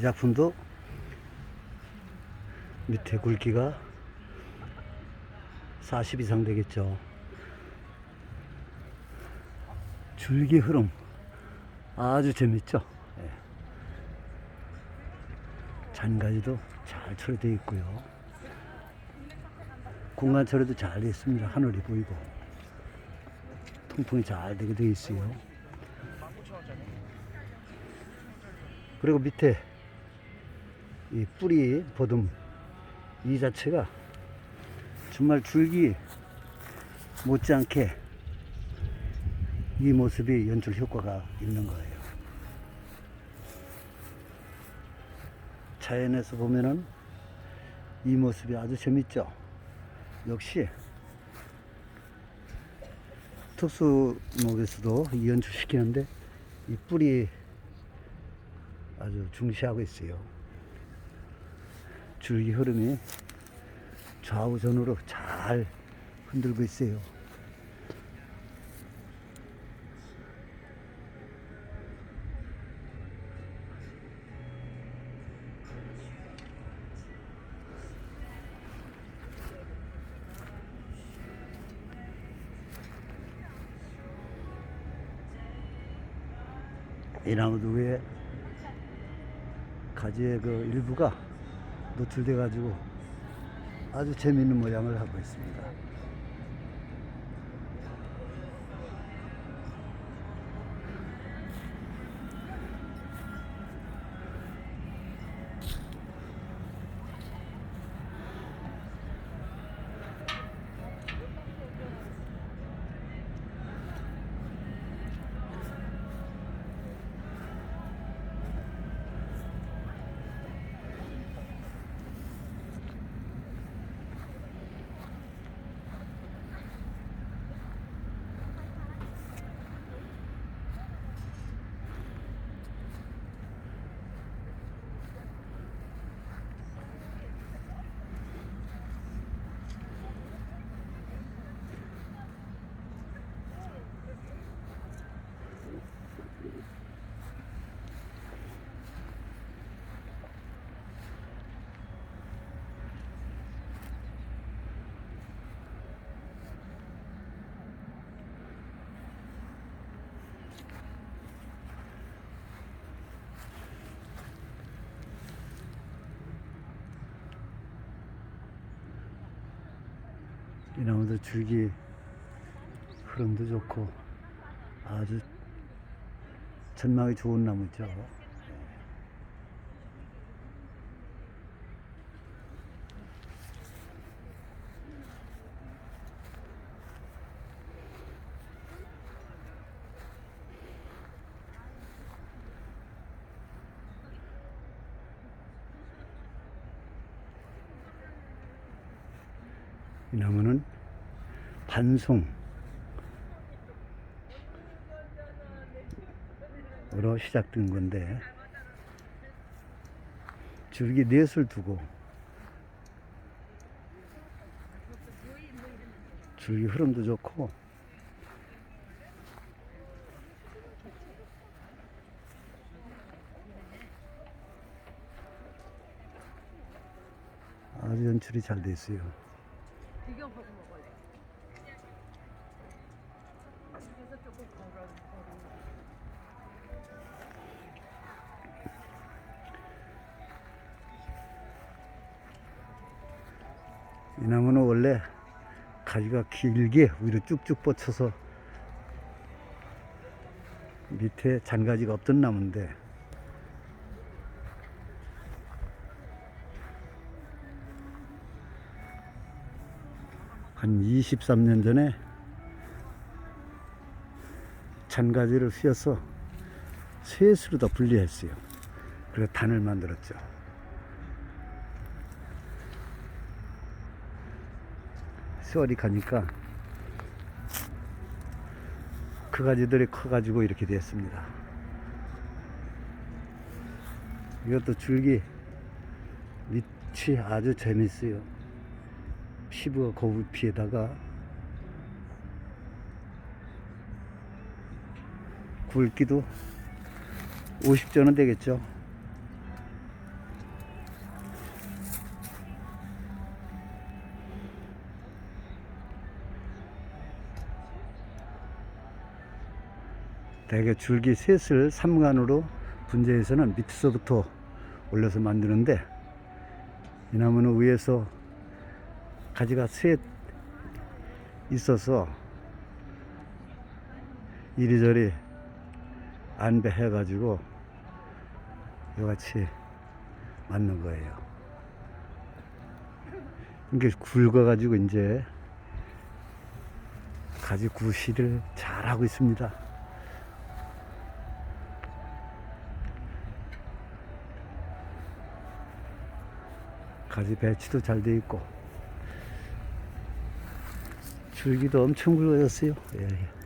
작품도 밑에 굵기가 40 이상 되겠죠. 줄기 흐름 아주 재밌죠. 예. 잔가지도 잘 처리되어 있고요. 공간 처리도 잘 되어 있습니다. 하늘이 보이고 통풍이 잘 되게 되어 있어요. 그리고 밑에 이 뿌리 보듬 이 자체가 정말 줄기 못지않게 이 모습이 연출 효과가 있는 거예요. 자연에서 보면은 이 모습이 아주 재밌죠. 역시 특수목에서도 이 연출시키는데 이 뿌리 아주 중시하고 있어요. 줄기 흐름이 좌우전으로 잘 흔들고 있어요. 이 나무도 위에 가지의 그 일부가 노출돼 가지고 아주 재미있는 모양을 하고 있습니다. 이 나무도 줄기 흐름도 좋고 아주 전망이 좋은 나무죠. 이 나무는 반송으로 시작된 건데 줄기 넷을 두고 줄기 흐름도 좋고 아주 연출이 잘 돼 있어요. 비벼보고 먹을래. 그래서 조금 걸어. 이 나무는 원래 가지가 길게 위로 쭉쭉 뻗쳐서 밑에 잔가지가 없던 나무인데 한 23년 전에 잔가지를 휘어서 쇠수로 다 분리했어요. 그래서 단을 만들었죠. 세월이 가니까 그 가지들이 커가지고 이렇게 됐습니다. 이것도 줄기 밑이 아주 재밌어요. 피부가 거울피에다가 굵기도 50전은 되겠죠. 대개 줄기 셋을 3간으로 분재해서는 밑에서부터 올려서 만드는데 이 나무는 위에서 가지가 셋 있어서 이리저리 안배해 가지고 이같이 맞는 거예요. 이게 굵어 가지고 이제 가지 구실을 잘 하고 있습니다. 가지 배치도 잘 돼 있고 줄기도 엄청 굵어졌어요. 예, 예.